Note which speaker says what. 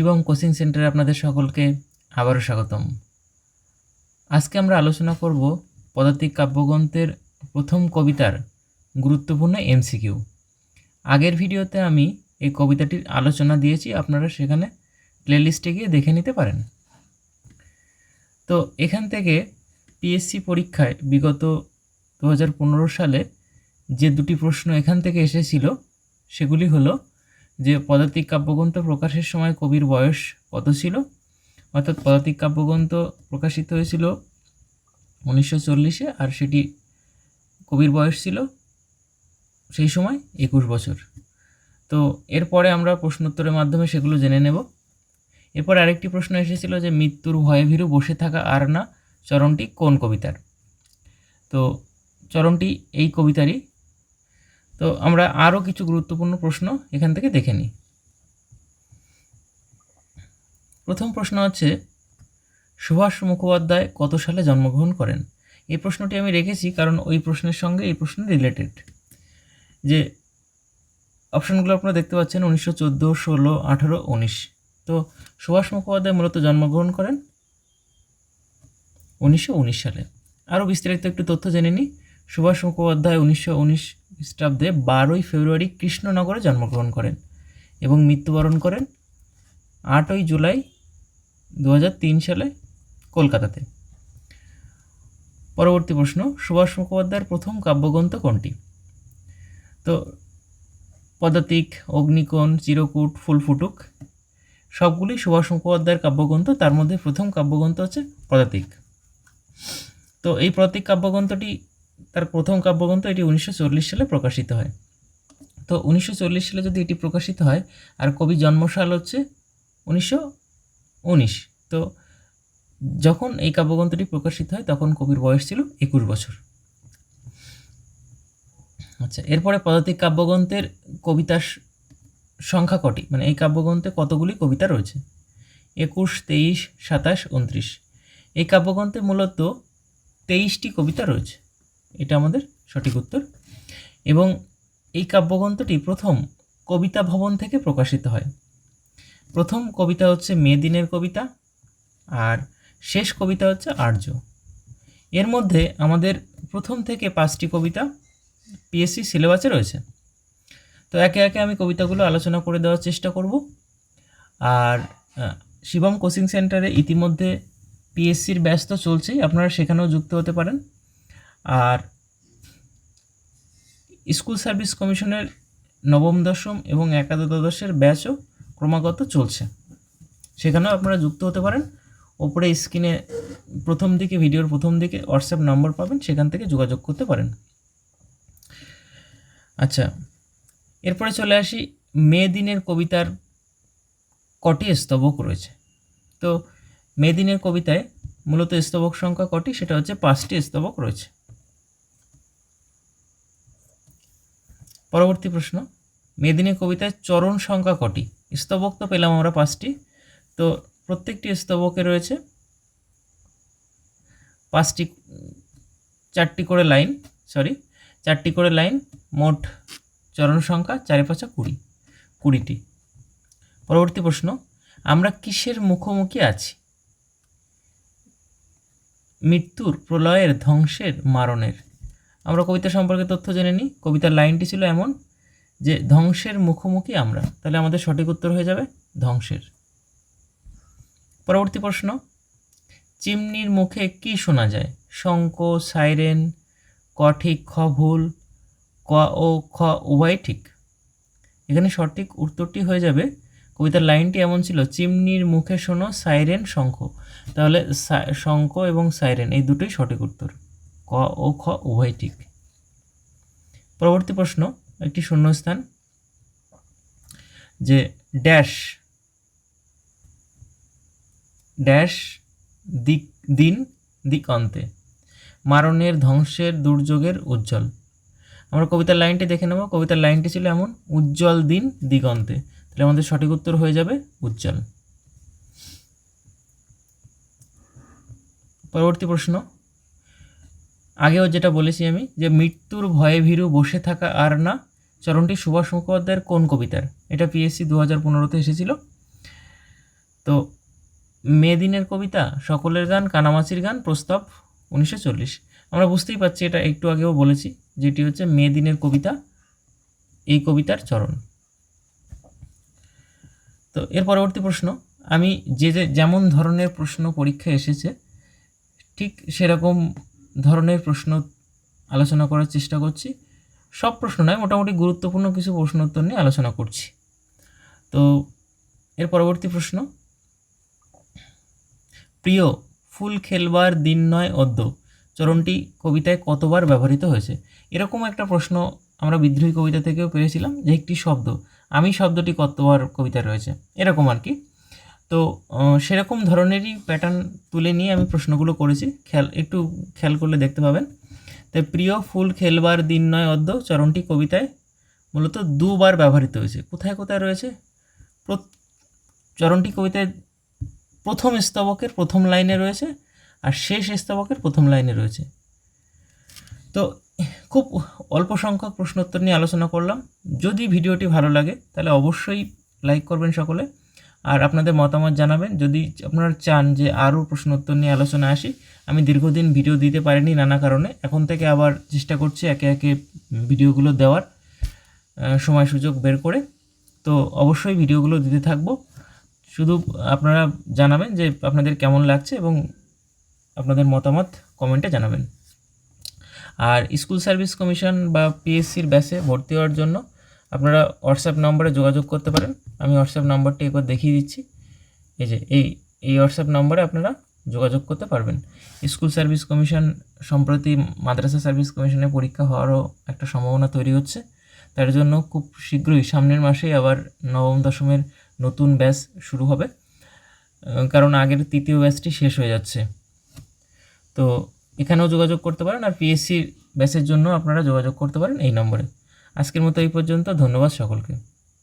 Speaker 1: Shivam coaching সেন্টারে আপনাদের সকলকে আবারও স্বাগতম। আজকে আমরা আলোচনা করব পদাতিক কাব্যগ্রন্থের প্রথম কবিতার গুরুত্বপূর্ণ এমসিকিউ আগের ভিডিওতে আমি এই কবিতাটির আলোচনা দিয়েছি, আপনারা সেখানে প্লেলিস্টে গিয়ে দেখে নিতে পারেন। তো এখান থেকে পিএসসি পরীক্ষায় বিগত দু হাজার পনেরো সালে যে দুটি প্রশ্ন এখান থেকে এসেছিল, সেগুলি হলো যে পদাতিক কাব্যগ্রন্থ প্রকাশের সময় কবির বয়স কত ছিল? অর্থাৎ পদাতিক কাব্যগ্রন্থ প্রকাশিত হয়েছিল উনিশশো চল্লিশে আর সেটি কবির বয়স ছিল সেই সময় একুশ বছর। তো এরপরে আমরা প্রশ্নোত্তরের মাধ্যমে সেগুলো জেনে নেব। এরপর আরেকটি প্রশ্ন এসেছিল যে মৃত্যুর ভয়ে ভীরু বসে থাকা আর না চরণটি কোন কবিতার? তো চরণটি এই কবিতারই তো আমরা আরও কিছু গুরুত্বপূর্ণ প্রশ্ন এখান থেকে দেখে নিই। প্রথম প্রশ্ন হচ্ছে, সুভাষ মুখোপাধ্যায় কত সালে জন্মগ্রহণ করেন? এই প্রশ্নটি আমি রেখেছি কারণ ওই প্রশ্নের সঙ্গে এই প্রশ্ন রিলেটেড যে অপশানগুলো আপনারা দেখতে পাচ্ছেন, উনিশশো চোদ্দ, ষোলো, আঠেরো, উনিশ। তো সুভাষ মুখোপাধ্যায় মূলত জন্মগ্রহণ করেন উনিশশো উনিশ সালে। আরও বিস্তারিত একটু তথ্য জেনে নিই। সুভাষ মুখোপাধ্যায় উনিশশো উনিশ খ্রিস্টাব্দে বারোই ফেব্রুয়ারি কৃষ্ণনগরে জন্মগ্রহণ করেন এবং মৃত্যুবরণ করেন আটই জুলাই দু হাজার তিন সালে কলকাতাতে। পরবর্তী প্রশ্ন, সুভাষ মুখোপাধ্যায়ের প্রথম কাব্যগ্রন্থ কোনটি? তো, পদাতিক, অগ্নিকোণ, চিরকূট ফুলফুটুক সবগুলি সুভাষ মুখোপাধ্যায়ের কাব্যগ্রন্থ, তার মধ্যে প্রথম কাব্যগ্রন্থ হচ্ছে পদাতিক। তো, এই প্রতীক কাব্যগ্রন্থটি তার প্রথম কাব্যগ্রন্থ এটি উনিশশো চল্লিশ সালে প্রকাশিত হয়। তো উনিশশো চল্লিশ সালে যদি এটি প্রকাশিত হয়, আর কবি জন্মসাল হচ্ছে উনিশশো উনিশ। তো যখন এই কাব্যগ্রন্থটি প্রকাশিত হয়, তখন কবির বয়স ছিল একুশ বছর। আচ্ছা এরপরে পদাতিক কাব্যগ্রন্থের কবিতার সংখ্যা কটি? মানে এই কাব্যগ্রন্থে কতগুলি কবিতা রয়েছে? একুশ, তেইশ, সাতাশ, উনত্রিশ। এই কাব্যগ্রন্থে মূলত তেইশটি কবিতা রয়েছে। এটা আমাদের সঠিক উত্তর। এবং এই কাব্যগ্রন্থটি প্রথম কবিতা ভবন থেকে প্রকাশিত হয়। প্রথম কবিতা হচ্ছে মে দিনের কবিতা আর শেষ কবিতা হচ্ছে আর্য। এর মধ্যে আমাদের প্রথম থেকে পাঁচটি কবিতা পিএসসি সিলেবাসে রয়েছে। তো একে একে আমি কবিতাগুলো আলোচনা করে দেওয়ার চেষ্টা করব। আর শিবম কোচিং সেন্টারে ইতিমধ্যে পিএসসির ব্যস্ত চলছেই, আপনারা সেখানেও যুক্ত হতে পারেন। আর স্কুল সার্ভিস কমিশনের নবম, দশম এবং একাদশ দ্বাদশের ব্যাচও ক্রমাগত চলছে। সেখানেও আপনারা যুক্ত হতে পারেন। ওপরে স্ক্রিনে প্রথম দিকে, ভিডিওর প্রথম দিকে হোয়াটসঅ্যাপ নম্বর পাবেন, সেখান থেকে যোগাযোগ করতে পারেন। আচ্ছা এরপরে চলে আসি। মে দিনের কবিতার কটি স্তবক রয়েছে। তো মে দিনের কবিতায় মূলত স্তবক সংখ্যা কটি? সেটা হচ্ছে পাঁচটি স্তবক রয়েছে। পরবর্তী প্রশ্ন, মেদিনী কবিতায় চরণ সংখ্যা কটি? স্তবক তো পেলাম আমরা পাঁচটি। তো প্রত্যেকটি স্তবকে রয়েছে পাঁচটি, চারটি করে লাইন সরি চারটি করে লাইন, মোট চরণ সংখ্যা চারে পাঁচা কুড়ি, কুড়িটি। পরবর্তী প্রশ্ন, আমরা কিসের মুখোমুখি আছি? মৃত্যুর প্রলয়ের ধ্বংসের মারণের। আমরা কবিতা সম্পর্কে তথ্য জেনে নিই। কবিতার লাইনটি ছিল এমন যে, ধ্বংসের মুখোমুখি আমরা। তাহলে আমাদের সঠিক উত্তর হয়ে যাবে, ধ্বংসের। পরবর্তী প্রশ্ন, চিমনির মুখে কি শোনা যায়? শঙ্ক সাইরেন ক ঠিক খ, ভুল, ক ও খ উভয় ঠিক। এখানে সঠিক উত্তরটি হয়ে যাবে, কবিতার লাইনটি এমন ছিল, চিমনির মুখে শোনো সাইরেন, শঙ্খ। তাহলে শঙ্খ এবং সাইরেন এই দুটোই সঠিক উত্তর। ক ও খ উভয় ঠিক। পরবর্তী প্রশ্ন, একটি শূন্যস্থান, যে ড্যাশ ড্যাশ দিক, দিন দিকন্তে, মারণের ধ্বংসের দুর্যোগের উজ্জ্বল। আমরা কবিতার লাইনটি দেখে নেব। কবিতার লাইনটি ছিল এমন, উজ্জ্বল দিন দিগন্তে তাহলে আমাদের সঠিক উত্তর হয়ে যাবে উজ্জ্বল। পরবর্তী প্রশ্ন আগেও যেটা বলেছি আমি যে মৃত্যুর ভয়ে ভীরু বসে থাকা আর না, চরণটি সুভাষ মুখোপাধ্যায়ের কোন কবিতার? এটা পিএসসি দু হাজার পনেরোতে এসেছিল। তো মে দিনের কবিতা, সকলের গান, কানামাছির গান, প্রস্তাব উনিশশো চল্লিশ। আমরা বুঝতেই পারছি এটা একটু আগেও বলেছি, যেটি হচ্ছে মে দিনের কবিতা, এই কবিতার চরণ। তো এর পরবর্তী প্রশ্ন, আমি যে যে যেমন ধরনের প্রশ্ন পরীক্ষায় এসেছে, ঠিক সেরকম ধরনের প্রশ্ন আলোচনা করার চেষ্টা করছি। সব প্রশ্ন নয়, মোটামুটি গুরুত্বপূর্ণ কিছু প্রশ্ন উত্তর নিয়ে আলোচনা করছি। তো এর পরবর্তী প্রশ্ন। প্রিয়, ফুল খেলবার দিন নয় অদ্য। চরণটি কবিতায় কতবার ব্যবহৃত হয়েছে? এরকম একটা প্রশ্ন আমরা বিদ্রোহী কবিতা থেকেও পেয়েছিলাম যে একটি শব্দ। আমি শব্দটি কতবার কবিতায় রয়েছে? এরকম আর কি। তো সেরকম ধরনেরই প্যাটার্ন তুলে নিয়ে আমি প্রশ্নগুলো করেছি। খেয়াল, একটু খেয়াল করলে দেখতে পাবেন। তাই প্রিয় ফুল খেলবার দিন নয় অদ্য চরণটি কবিতায় মূলত দুবার ব্যবহৃত হয়েছে। কোথায় কোথায় রয়েছে? চরণটি কবিতায় প্রথম স্তবকের প্রথম লাইনে রয়েছে আর শেষ স্তবকের প্রথম লাইনে রয়েছে। তো, খুব অল্প সংখ্যক প্রশ্নোত্তর নিয়ে আলোচনা করলাম। যদি ভিডিওটি ভালো লাগে, তাহলে অবশ্যই লাইক করবেন সকলে। আর আপনাদের মতামত জানাবেন। যদি আপনারা চান যে আরও প্রশ্নোত্তর নিয়ে আলোচনা আসি, আমি দীর্ঘদিন ভিডিও দিতে পারিনি নানা কারণে। এখন থেকে আবার চেষ্টা করছি একে একে ভিডিওগুলো দেওয়ার সময় সুযোগ বের করে। তো অবশ্যই ভিডিওগুলো দিতে থাকব। শুধু আপনারা জানাবেন যে আপনাদের কেমন লাগছে এবং আপনাদের মতামত কমেন্টে জানাবেন। আর স্কুল সার্ভিস কমিশন বা পিএসসির ব্যাচে ভর্তি হওয়ার জন্য আপনারা হোয়াটসঅ্যাপ নম্বরে যোগাযোগ করতে পারেন। আমি হোয়াটসঅ্যাপ নম্বরটি একবার দেখিয়ে দিচ্ছি। এই যে, এই এই হোয়াটসঅ্যাপ নম্বরে আপনারা যোগাযোগ করতে পারবেন। স্কুল সার্ভিস কমিশন সম্প্রতি মাদ্রাসা সার্ভিস কমিশনের পরীক্ষা হওয়ারও একটা সম্ভাবনা তৈরি হচ্ছে। তার জন্য খুব শীঘ্রই সামনের মাসেই আবার নবম দশমের নতুন ব্যাচ শুরু হবে। কারণ আগের তৃতীয় ব্যাচটি শেষ হয়ে যাচ্ছে। তো এখানেও যোগাযোগ করতে পারেন আর পিএসসির ব্যাচের জন্য আপনারা যোগাযোগ করতে পারেন এই নম্বরে। আজকের মতো এই পর্যন্ত ধন্যবাদ সকলকে।